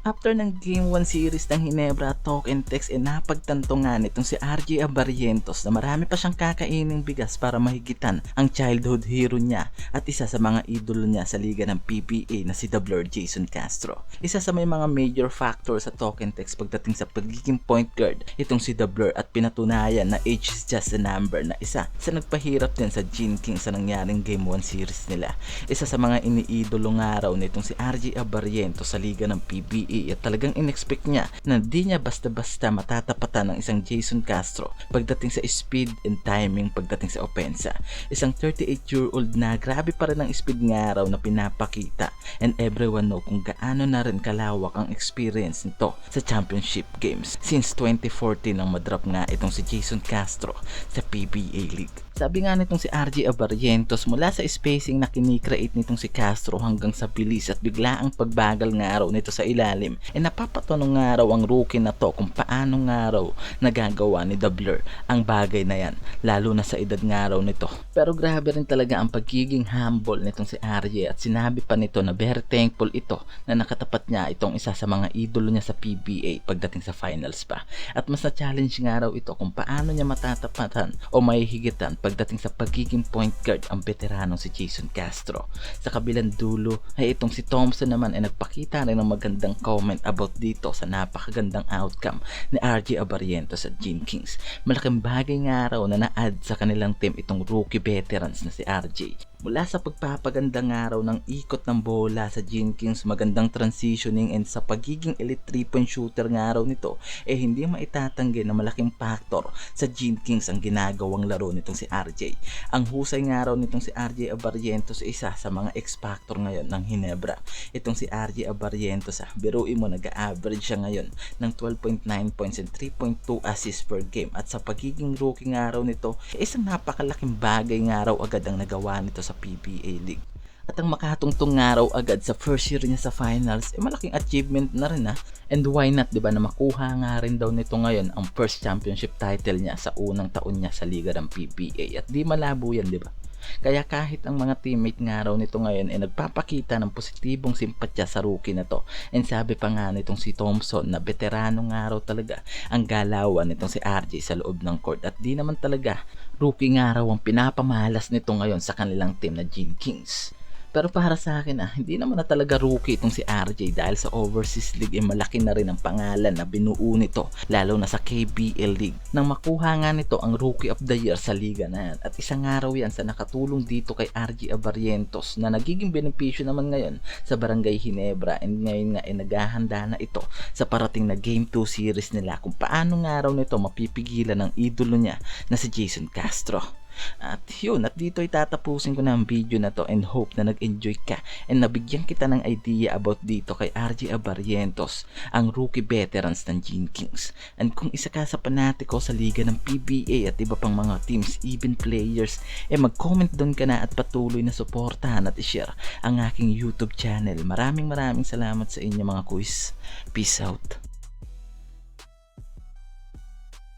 After ng Game 1 series ng Hinebra Talk and Text e napagtanto nga nitong si RJ Abarientos na marami pa siyang kakainin bigas para mahigitan ang childhood hero niya at isa sa mga idolo niya sa liga ng PBA na si The Blur Jason Castro. Isa sa may mga major factor sa Talk and Text pagdating sa pagiging point guard itong si The Blur at pinatunayan na age is just a number na isa sa nagpahirap din sa Gene King sa nangyaring Game 1 series nila. Isa sa mga iniidolo nga raw nitong si RJ Abarientos sa liga ng PBA at talagang inexpect niya na di niya basta-basta matatapatan ng isang Jason Castro pagdating sa speed and timing pagdating sa opensa. Isang 38-year-old na grabe pa rin ang speed nga raw na pinapakita and everyone know kung gaano na rin kalawak ang experience nito sa championship games since 2014 nang madrap nga itong si Jason Castro sa PBA League. Sabi nga nitong si RJ Abarientos mula sa spacing na kinikreate nitong si Castro hanggang sa bilis at biglaang pagbagal nga raw nito sa ilalim e napapatanong nga raw ang rookie na to kung paano nga raw nagagawa ni The ang bagay na yan lalo na sa edad nga raw nito. Pero grabe rin talaga ang pagiging humble nitong si RJ at sinabi pa nito na very thankful ito na nakatapat niya itong isa sa mga idolo niya sa PBA pagdating sa finals pa. At mas na-challenge nga raw ito kung paano niya matatapatan o mahihigitan pagdating sa pagiging point guard ang veteranong si Jason Castro. Sa kabilang dulo ay itong si Thompson naman ay nagpakita rin ng magandang comment about dito sa napakagandang outcome ni RJ Abarientos at Gene Kings. Malaking bagay nga raw na na-add sa kanilang team itong rookie veterans na si RJ. Mula sa pagpapaganda nga raw ng ikot ng bola sa Jenkins, magandang transitioning and sa pagiging elite 3-point shooter nga raw nito, eh hindi maitatanggi na malaking factor sa Jenkins ang ginagawang laro nitong si RJ. Ang husay nga raw nitong si RJ Abarientos isa sa mga X-factor ngayon ng Hinebra. Itong si RJ Abarientos ah, biruin mo nag-average siya ngayon ng 12.9 points and 3.2 assists per game at sa pagiging rookie nga raw nito, isang napakalaking bagay nga raw agad ang nagawa nito sa PBA League. At ang makatungtong nga raw agad sa first year niya sa finals, eh malaking achievement na rin ha. And why not, di ba, na makuha nga rin daw nito ngayon ang first championship title niya sa unang taon niya sa liga ng PBA. At di malabo yan, di ba? Kaya kahit ang mga teammate nga raw nito ngayon ay nagpapakita ng positibong simpatya sa rookie na to. And sabi pa nga nitong si Thompson na veterano nga raw talaga ang galawan nitong si RJ sa loob ng court. At di naman talaga rookie nga raw ang pinapamahalas nito ngayon sa kanilang team na Gene Kings. Pero para sa akin ah, hindi naman na talaga rookie itong si RJ dahil sa Overseas League eh malaki na rin ang pangalan na binuo nito lalo na sa KBL League. Nang makuha nga nito ang Rookie of the Year sa liga na yan at isang araw yan sa nakatulong dito kay RJ Abarientos na nagiging benepisyo naman ngayon sa Barangay Hinebra and ngayon nga ay naghahanda na ito sa parating na Game 2 series nila kung paano nga raw nito mapipigilan ng idolo niya na si Jason Castro. At yun, at dito itatapusin ko na ang video na to and hope na nag-enjoy ka and nabigyan kita ng idea about dito kay RJ Abarientos, ang rookie veterans ng Gene Kings. And kung isa ka sa panatiko sa liga ng PBA at iba pang mga teams, even players, eh mag-comment doon ka na at patuloy na suportahan at i-share ang aking YouTube channel. Maraming maraming salamat sa inyo mga quiz. Peace out.